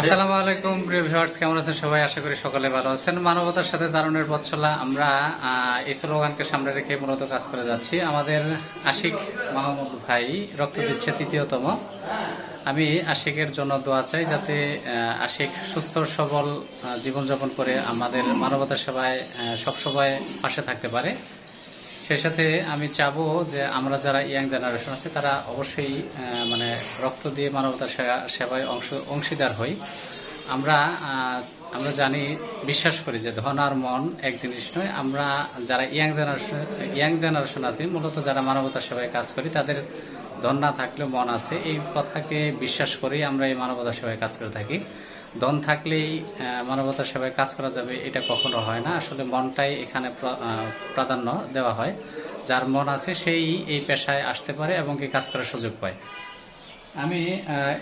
আসসালামু আলাইকুম, প্রিয় ভিউয়ার্স, কেমন আছেন সবাই? আশা করি সকালে ভালো আছেন। মানবতার সাথে দারুণের পথ চলা আমরা এই স্লোগানকে সামনে রেখে মূলত কাজ করে যাচ্ছি। আমাদের আশিক মাহমুদ ভাই রক্ত দিচ্ছে তৃতীয়তম। আমি আশিকের জন্য দোয়া চাই যাতে আশিক সুস্থ, সবল জীবনযাপন করে আমাদের মানবতার সেবায় সবসময় পাশে থাকতে পারে। সেই সাথে আমি চাবো যে আমরা যারা ইয়াং জেনারেশন আছে, তারা অবশ্যই মানে রক্ত দিয়ে মানবতার সেবা- সেবায় অংশ অংশীদার হই। আমরা আমরা জানি বিশ্বাস করি যে ধন আর মন এক জিনিস নয়। আমরা যারা ইয়াং জেনারেশন ইয়াং জেনারেশন আছি মূলত যারা মানবতার সেবায় কাজ করি তাদের ধন না থাকলেও মন আছে। এই কথাকে বিশ্বাস করেই আমরা এই মানবতার সেবায় কাজ করে থাকি। ধন থাকলেই আহ, মানবতার সেবায় কাজ করা যাবে এটা কখনো হয় না। আসলে মনটাই এখানে প্রাধান্য দেওয়া হয়। যার মন আছে সেই এই পেশায় আসতে পারে এবং কি কাজ করার সুযোগ পায়। আমি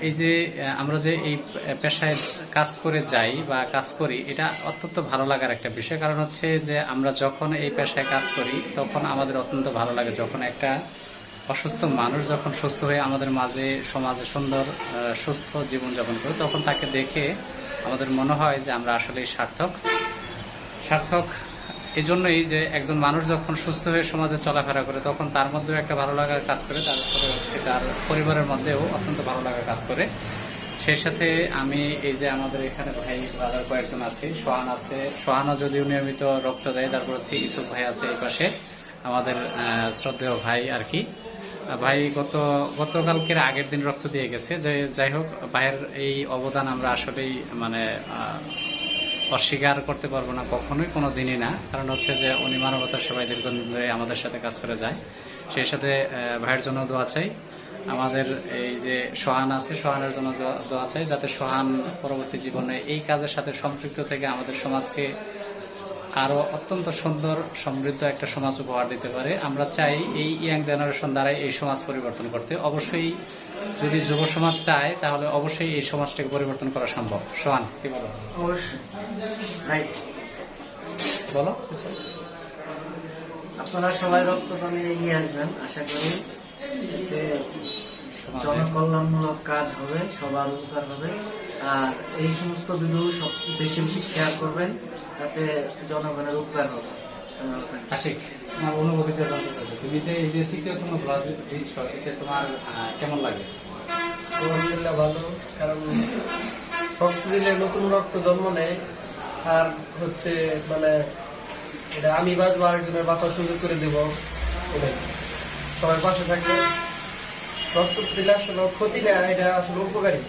এই যে আমরা যে এই পেশায় কাজ করে যাই বা কাজ করি, এটা অত্যন্ত ভালো লাগার একটা বিষয়। কারণ হচ্ছে যে, আমরা যখন এই পেশায় কাজ করি, তখন আমাদের অত্যন্ত ভালো লাগে যখন একটা অসুস্থ মানুষ যখন সুস্থ হয়ে আমাদের মাঝে, সমাজে সুন্দর সুস্থ জীবনযাপন করে, তখন তাকে দেখে আমাদের মনে হয় যে আমরা আসলেই সার্থক। সার্থক এই জন্যই যে একজন মানুষ যখন সুস্থ হয়ে সমাজে চলাফেরা করে, তখন তার মধ্যেও একটা ভালো লাগার কাজ করে তারপরে হচ্ছে তার পরিবারের মধ্যেও অত্যন্ত ভালো লাগার কাজ করে। সেই সাথে আমি এই যে আমাদের এখানে ভাই ব্রাদার কয়েকজন আছে, সোহান আছে, সোহানও যদিও নিয়মিত রক্ত দেয়, তারপর হচ্ছে ইসুফ ভাই আছে এই পাশে, আমাদের শ্রদ্ধেয় ভাই আর কি। ভাই গত, গতকালকের আগের দিন রক্ত দিয়ে গেছে, যে যাই হোক, ভাইয়ের এই অবদান আমরা আসলেই মানে অস্বীকার করতে পারব না কখনোই কোনো দিনই না। কারণ হচ্ছে যে উনি মানবতার সেবায় দীর্ঘদিন ধরে আমাদের সাথে কাজ করে যায়। সেই সাথে ভাইয়ের জন্য দোয়া চাই। আমাদের এই যে সোহান আছে, সোহানের জন্য দোয়া চাই। যাতে সোহান পরবর্তী জীবনে এই কাজের সাথে সম্পৃক্ত থেকে আমাদের সমাজকে আরও অত্যন্ত সুন্দর সমৃদ্ধ একটা সমাজ উপহার দিতে পারে। আমরা চাই এই ইয়াং জেনারেশন দ্বারাই এই সমাজ পরিবর্তন করতে। অবশ্যই যদি যুব সমাজ চায় তাহলে অবশ্যই এই সমাজটাকে পরিবর্তন করা সম্ভব। সোহান কি বলো? অবশ্যই। বলো আপনারা সবাই রক্তদানে এগিয়ে আসবেন আশা করি। জনকল্যাণমূলক কাজ হবে সবার উপকার হবে। আর এই সমস্ত ভিডিও সব বেশি বেশি শেয়ার করবেন যাতে জনগণের উপকার হবে। আশিক তোমার অনুভূতিটা জানতে চাইব তুমি যে এই যে তৃতীয়তম ব্লাড দিচ্ছ এতে তোমার কেমন লাগে? আলহামদুলিল্লাহ ভালো কারণ রক্ত দিলে নতুন রক্ত জন্ম নেয় আর হচ্ছে মানে এটা আমি বাঁচবো আরেকজনের বাঁচার সুযোগ করে দেব। এটাই সবাই পাশে থাকবে। রক্ত দিলে আসলে ক্ষতি না এটা আসলে উপকারী।